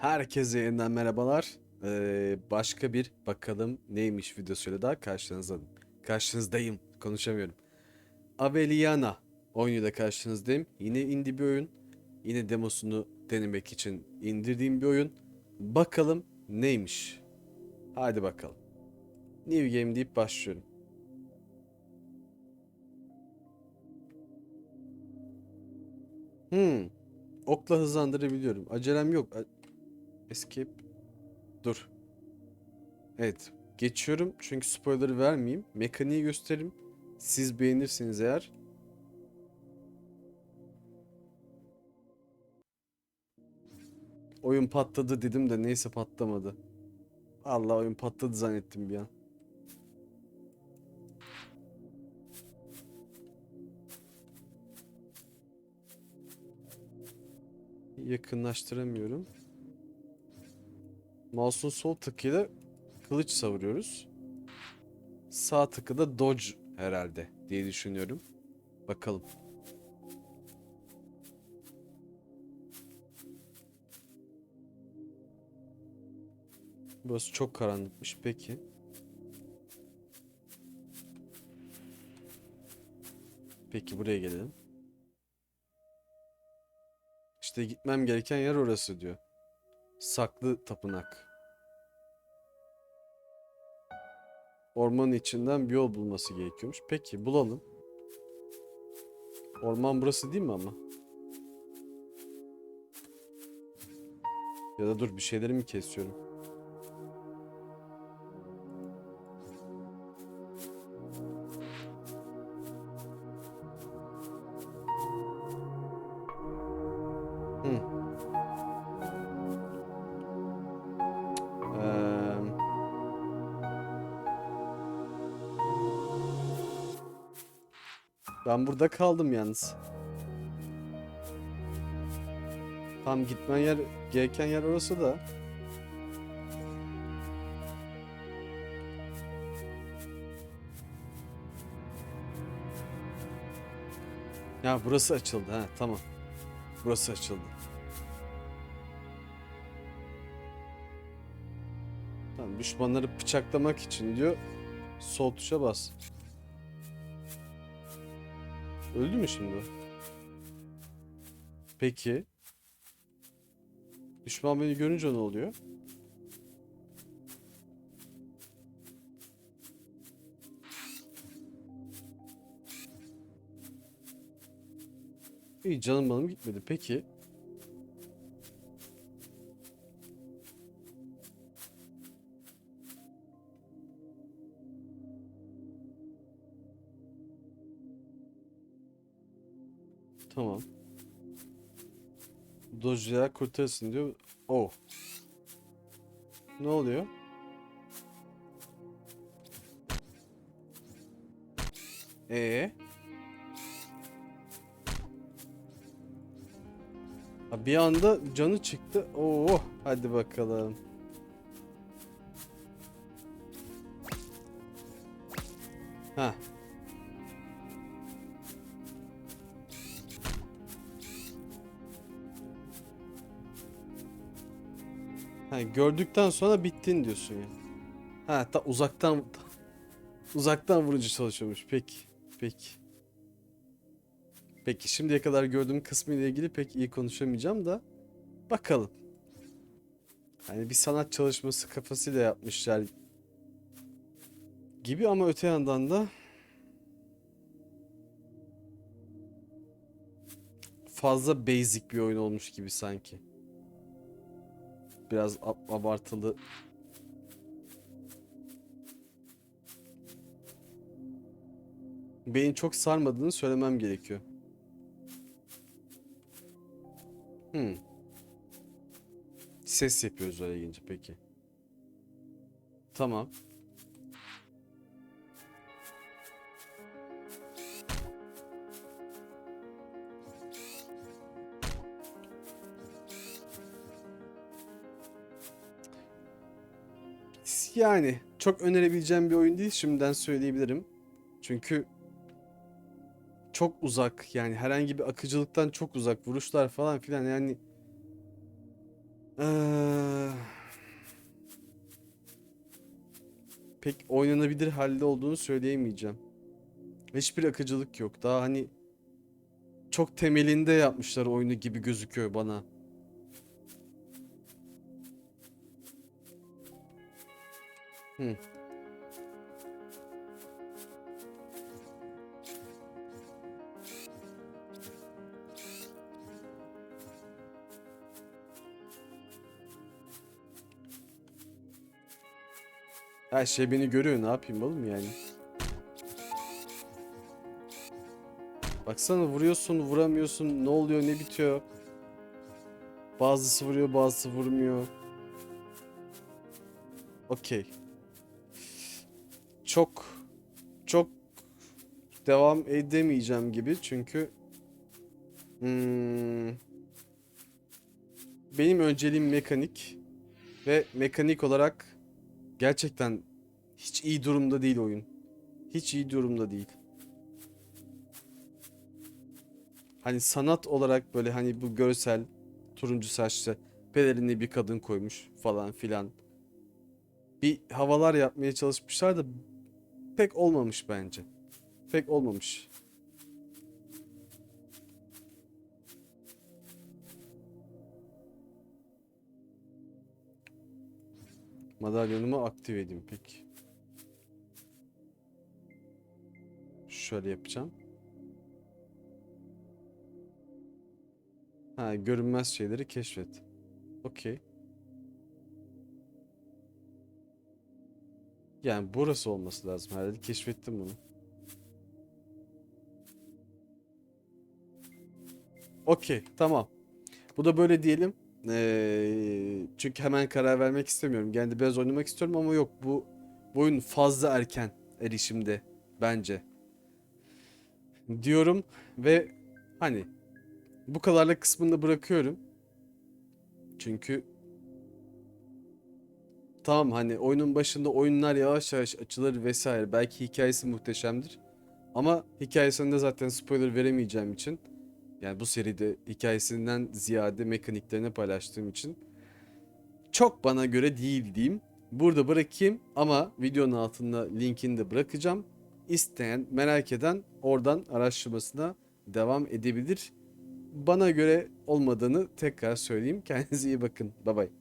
Herkese yeniden merhabalar. Ee, başka bir bakalım neymiş videosuyla daha karşınızda, karşınızdayım. Konuşamıyorum. Aveliana oyunuyla karşınızdayım. Yine indie bir oyun. Yine demosunu denemek için indirdiğim bir oyun. Bakalım neymiş. Hadi bakalım. New game deyip başlıyorum. Hmm. Okla hızlandırabiliyorum. Acelem yok. Escape. Dur. Evet. Geçiyorum çünkü spoiler vermeyeyim. Mekaniği gösteririm. Siz beğenirsiniz eğer. Oyun patladı dedim de neyse patlamadı. Allah oyun patladı zannettim bir an. Yakınlaştıramıyorum. Mouse'un sol tıkıyla kılıç savuruyoruz. Sağ tıkı da dodge herhalde diye düşünüyorum. Bakalım. Burası çok karanlıkmış peki. Peki buraya gelelim. İşte gitmem gereken yer orası diyor. Saklı tapınak. Ormanın içinden bir yol bulması gerekiyormuş. Peki bulalım. Orman burası değil mi ama? Ya da dur bir şeyleri mi kesiyorum? Hı. Ben burada kaldım yalnız. Tam gitmen yer gereken yer orası da. Ya burası açıldı ha tamam. Burası açıldı. Tamam düşmanları bıçaklamak için diyor. Sol tuşa bas. Öldü mü şimdi? Peki. Düşman beni görünce ne oluyor? İyi canım banım gitmedi. Peki. Tamam. Dojlayarak kurtarırsın diyor. Oh. Ne oluyor? Ee? Ha, Bir anda canı çıktı. Oo, hadi bakalım. Ha. Ha, gördükten sonra bittin diyorsun ya. Ha, ta uzaktan uzaktan vurucu çalışıyormuş. Peki. Peki. Peki şimdiye kadar gördüğüm kısmı ile ilgili pek iyi konuşamayacağım da bakalım. Hani bir sanat çalışması kafasıyla yapmışlar gibi ama öte yandan da fazla basic bir oyun olmuş gibi sanki. Biraz a- abartılı. Beni çok sarmadığını söylemem gerekiyor. Hmm. Ses yapıyoruz öyle gelince peki. Tamam. Yani çok önerebileceğim bir oyun değil şimdiden söyleyebilirim. Çünkü çok uzak yani herhangi bir akıcılıktan çok uzak vuruşlar falan filan yani Eee, pek oynanabilir halde olduğunu söyleyemeyeceğim. Hiçbir akıcılık yok. Daha hani çok temelinde yapmışlar oyunu gibi gözüküyor bana. Hı. Her şey beni görüyor ne yapayım oğlum yani. Baksana vuruyorsun vuramıyorsun ne oluyor ne bitiyor. Bazısı vuruyor bazısı vurmuyor. Okey. Çok çok devam edemeyeceğim gibi çünkü hmm, benim önceliğim mekanik ve mekanik olarak gerçekten hiç iyi durumda değil oyun. Hiç iyi durumda değil. Hani sanat olarak böyle hani bu görsel turuncu saçlı pelerinli bir kadın koymuş falan filan. Bir havalar yapmaya çalışmışlar da pek olmamış bence. Pek olmamış. Madalyonumu aktive edeyim peki. Şöyle yapacağım. Ha, görünmez şeyleri keşfet. Okey. Yani burası olması lazım herhalde. Keşfettim bunu. Okey, tamam. Bu da böyle diyelim. Ee, çünkü hemen karar vermek istemiyorum. Kendi biraz oynamak istiyorum ama yok bu, bu oyun fazla erken erişimde bence. Diyorum ve hani bu kadarla kısmını bırakıyorum. Çünkü tamam hani oyunun başında oyunlar yavaş yavaş açılır vesaire. Belki hikayesi muhteşemdir. Ama hikayesinde zaten spoiler veremeyeceğim için yani bu seride hikayesinden ziyade mekaniklerini paylaştığım için çok bana göre değil diyeyim. Burada bırakayım ama videonun altında linkini de bırakacağım. İsteyen, merak eden oradan araştırmasına devam edebilir. Bana göre olmadığını tekrar söyleyeyim. Kendinize iyi bakın. Bay bay.